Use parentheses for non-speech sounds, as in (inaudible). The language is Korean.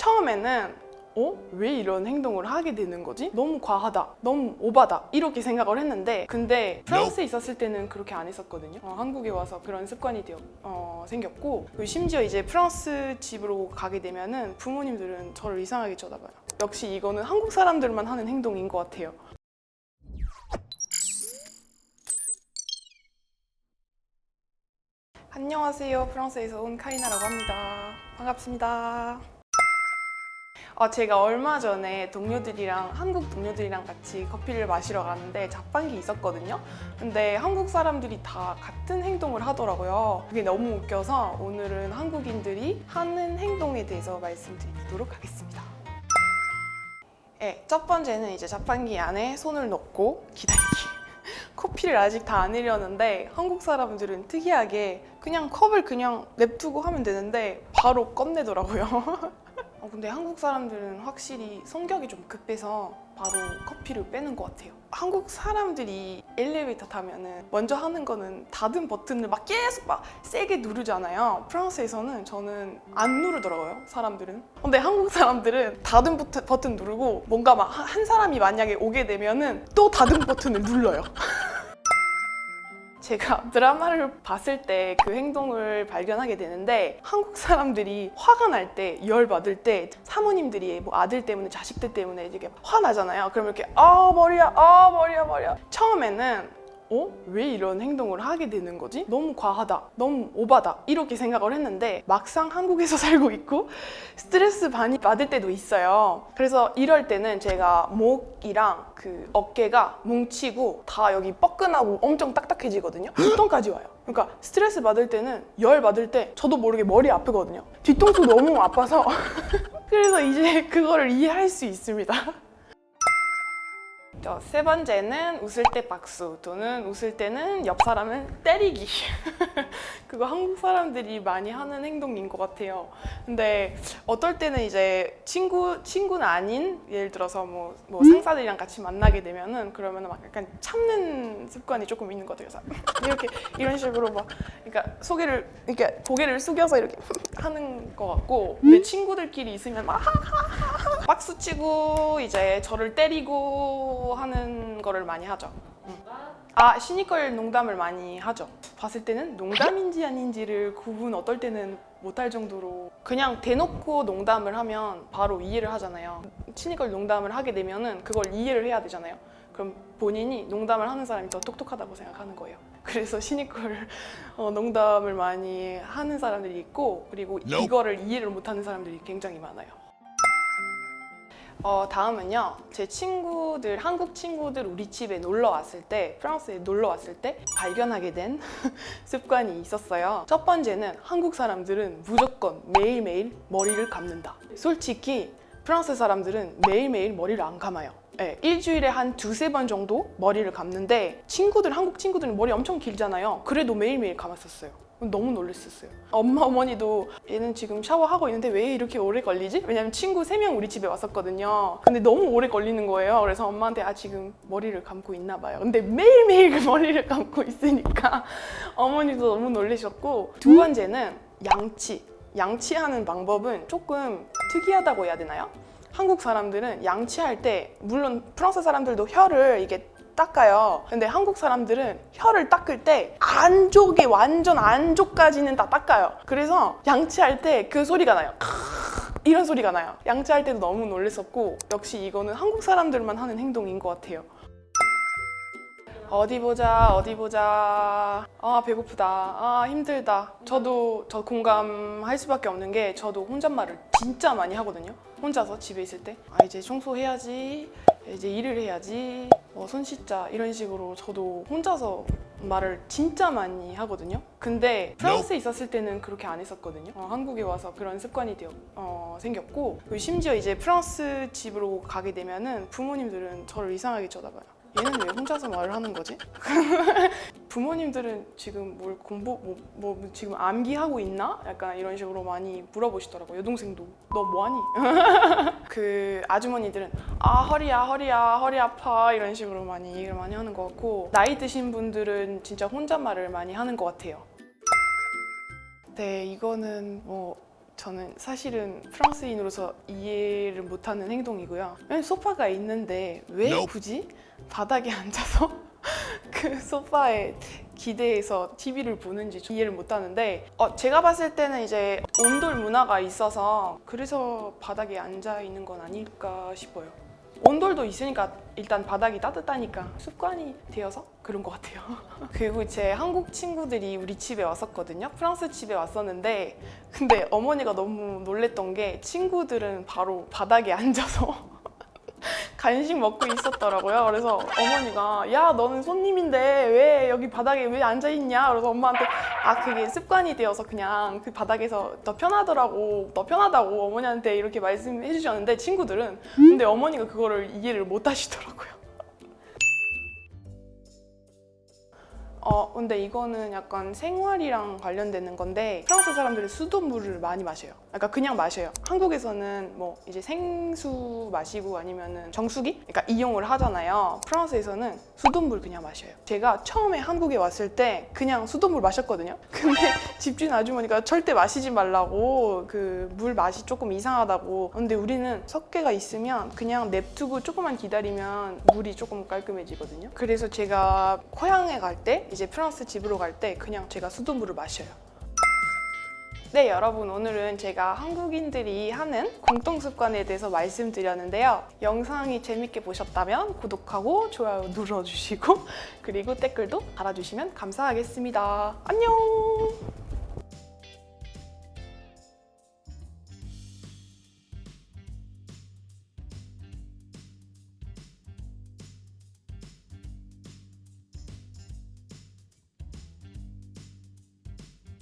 처음에는 어? 왜 이런 행동을 하게 되는 거지? 너무 과하다. 너무 오바다. 이렇게 생각을 했는데 근데 프랑스에 있었을 때는 그렇게 안 했었거든요. 어, 한국에 와서 그런 습관이 되어, 어, 생겼고 그리고 심지어 이제 프랑스 집으로 가게 되면은 부모님들은 저를 이상하게 쳐다봐요. 역시 이거는 한국 사람들만 하는 행동인 것 같아요. 안녕하세요. 프랑스에서 온 카이나라고 합니다. 반갑습니다. 어, 제가 얼마 전에 동료들이랑 한국 동료들이랑 같이 커피를 마시러 갔는데 자판기 있었거든요. 근데 한국 사람들이 다 같은 행동을 하더라고요. 그게 너무 웃겨서 오늘은 한국인들이 하는 행동에 대해서 말씀드리도록 하겠습니다. 네, 첫 번째는 이제 자판기 안에 손을 넣고 기다리기. (laughs) 커피를 아직 다 안 내렸는데 한국 사람들은 특이하게 그냥 컵을 그냥 냅두고 하면 되는데 바로 꺼내더라고요. (laughs) 어, 근데 한국 사람들은 확실히 성격이 좀 급해서 바로 커피를 빼는 것 같아요. 한국 사람들이 엘리베이터 타면은 먼저 하는 거는 닫은 버튼을 막 계속 막 세게 누르잖아요. 프랑스에서는 저는 안 누르더라고요, 사람들은. 근데 한국 사람들은 닫은 버튼, 버튼 누르고 뭔가 막 한 사람이 만약에 오게 되면은 또 닫은 버튼을 눌러요. (laughs) 제가 (laughs) 드라마를 봤을 때 그 행동을 발견하게 되는데 한국 사람들이 화가 날 때, 열 받을 때 사모님들이 뭐 아들 때문에 자식들 때문에 이렇게 화나잖아요. 그러면 이렇게 아 머리야, 아 머리야, 머리야. 처음에는 어? 왜 이런 행동을 하게 되는 거지? 너무 과하다. 너무 오바다. 이렇게 생각을 했는데 막상 한국에서 (laughs) 살고 있고 스트레스 많이 받을 때도 있어요. 그래서 이럴 때는 제가 목이랑 그 어깨가 뭉치고 다 여기 뻐근하고 엄청 딱딱해지거든요. 두통까지 와요. 그러니까 스트레스 받을 때는 열 받을 때 저도 모르게 머리 아프거든요. 뒤통수 너무 아파서 (laughs) 그래서 이제 그거를 이해할 수 있습니다. 자, 세 번째는 웃을 때 박수 또는 웃을 때는 옆 사람을 때리기. (laughs) 그거 한국 사람들이 많이 하는 행동인 것 같아요. 근데 어떨 때는 이제 친구 친구는 아닌 예를 들어서 뭐, 뭐 상사들이랑 같이 만나게 되면은 그러면은 막 약간 참는 습관이 조금 있는 것 같아요. 그래서 (laughs) 이렇게 이런 식으로 막 그러니까 소개를 이렇게 고개를 숙여서 이렇게 (laughs) 하는 것 같고 내 친구들끼리 있으면 막 (laughs) 박수 치고 이제 저를 때리고 하는 거를 많이 하죠. 음. 아 시니컬 농담을 많이 하죠. 봤을 때는 농담인지 아닌지를 구분 어떨 때는 못할 정도로 그냥 대놓고 농담을 하면 바로 이해를 하잖아요. 시니컬 농담을 하게 되면은 그걸 이해를 해야 되잖아요. 그럼 본인이 농담을 하는 사람이 더 똑똑하다고 생각하는 거예요. (laughs) 그래서 시니컬 어, 농담을 많이 하는 사람들이 있고 그리고 이거를 이해를 못하는 사람들이 굉장히 많아요. 어, 다음은요. 제 친구들, 한국 친구들 우리 집에 놀러 왔을 때, 프랑스에 놀러 왔을 때 발견하게 된 (laughs) 습관이 있었어요. 첫 번째는 한국 사람들은 무조건 매일매일 머리를 감는다. 솔직히 프랑스 사람들은 매일매일 머리를 안 감아요. 네, 일주일에 한 두세 번 정도 머리를 감는데 친구들, 한국 친구들은 머리 엄청 길잖아요. 그래도 매일매일 감았었어요. 너무 놀랐었어요. 엄마 어머니도 얘는 지금 샤워하고 있는데 왜 이렇게 오래 걸리지? 왜냐면 친구 세 명 우리 집에 왔었거든요. 근데 너무 오래 걸리는 거예요. 그래서 엄마한테 아 지금 머리를 감고 있나 봐요. 근데 매일매일 그 머리를 감고 있으니까 (laughs) 어머니도 너무 놀라셨고 두 번째는 양치. 양치하는 방법은 조금 특이하다고 해야 되나요? 한국 사람들은 양치할 때 물론 프랑스 사람들도 혀를 이게 닦아요. 근데 한국 사람들은 혀를 닦을 때 안쪽에 완전 안쪽까지는 다 닦아요. 그래서 양치할 때 그 소리가 나요. (laughs) 이런 소리가 나요. 양치할 때도 너무 놀랐었고 역시 이거는 한국 사람들만 하는 행동인 것 같아요. 어디 보자, 어디 보자. 아, 배고프다. 아, 힘들다. 저도 저 공감할 수밖에 없는 게 저도 혼잣말을 진짜 많이 하거든요. 혼자서 집에 있을 때. 아, 이제 청소해야지. 이제 일을 해야지. 어, 손 씻자. 이런 식으로 저도 혼자서 말을 진짜 많이 하거든요. 근데 프랑스에 있었을 때는 그렇게 안 했었거든요. 어, 한국에 와서 그런 습관이 되어, 어, 생겼고 심지어 이제 프랑스 집으로 가게 되면은 부모님들은 저를 이상하게 쳐다봐요. 얘는 왜 혼자서 말을 하는 거지? (laughs) 부모님들은 지금 뭘 공부 뭐, 뭐 지금 암기하고 있나? 약간 이런 식으로 많이 물어보시더라고요. 여동생도 너 뭐하니? (laughs) 그 아주머니들은 아 허리야 허리야 허리 아파 이런 식으로 많이 얘기를 많이 하는 것 같고 나이 드신 분들은 진짜 혼잣말을 많이 하는 것 같아요. 네 이거는 뭐 저는 사실은 프랑스인으로서 이해를 못하는 행동이고요. 소파가 있는데 왜. 굳이 바닥에 (laughs) 앉아서 그 소파에 기대해서 TV를 보는지 좀 이해를 못하는데 어, 제가 봤을 때는 이제 온돌 문화가 있어서 그래서 바닥에 앉아 있는 건 아닐까 싶어요. 온돌도 있으니까 일단 바닥이 따뜻하니까 습관이 되어서 그런 것 같아요. (laughs) 그리고 제 한국 친구들이 우리 집에 왔었거든요. 프랑스 집에 왔었는데 근데 어머니가 너무 놀랬던 게 친구들은 바로 바닥에 앉아서 간식 먹고 있었더라고요. 그래서 어머니가 야 너는 손님인데 왜 여기 바닥에 왜 앉아 있냐? 그래서 엄마한테 아 그게 습관이 되어서 그냥 그 바닥에서 더 편하더라고, 더 편하다고 어머니한테 이렇게 말씀해 주셨는데 친구들은 근데 어머니가 그거를 이해를 못 하시더라고요. 어 근데 이거는 약간 생활이랑 관련되는 건데 프랑스 사람들은 수돗물을 많이 마셔요. 그러니까 그냥 마셔요. 한국에서는 뭐 이제 생수 마시고 아니면은 정수기, 그러니까 이용을 하잖아요. 프랑스에서는 수돗물 그냥 마셔요. 제가 처음에 한국에 왔을 때 그냥 수돗물 마셨거든요. (laughs) 근데 집주인 아주머니가 절대 마시지 말라고 그 물 맛이 조금 이상하다고. 근데 우리는 석회가 있으면 그냥 냅두고 조금만 기다리면 물이 조금 깔끔해지거든요. 그래서 제가 고향에 갈때 이제 프랑스 집으로 갈 때 그냥 제가 수돗물을 마셔요. 네, 여러분 오늘은 제가 한국인들이 하는 공통 습관에 대해서 말씀드렸는데요. 영상이 재밌게 보셨다면 구독하고 좋아요 눌러주시고 (laughs) 그리고 댓글도 달아주시면 감사하겠습니다. 안녕!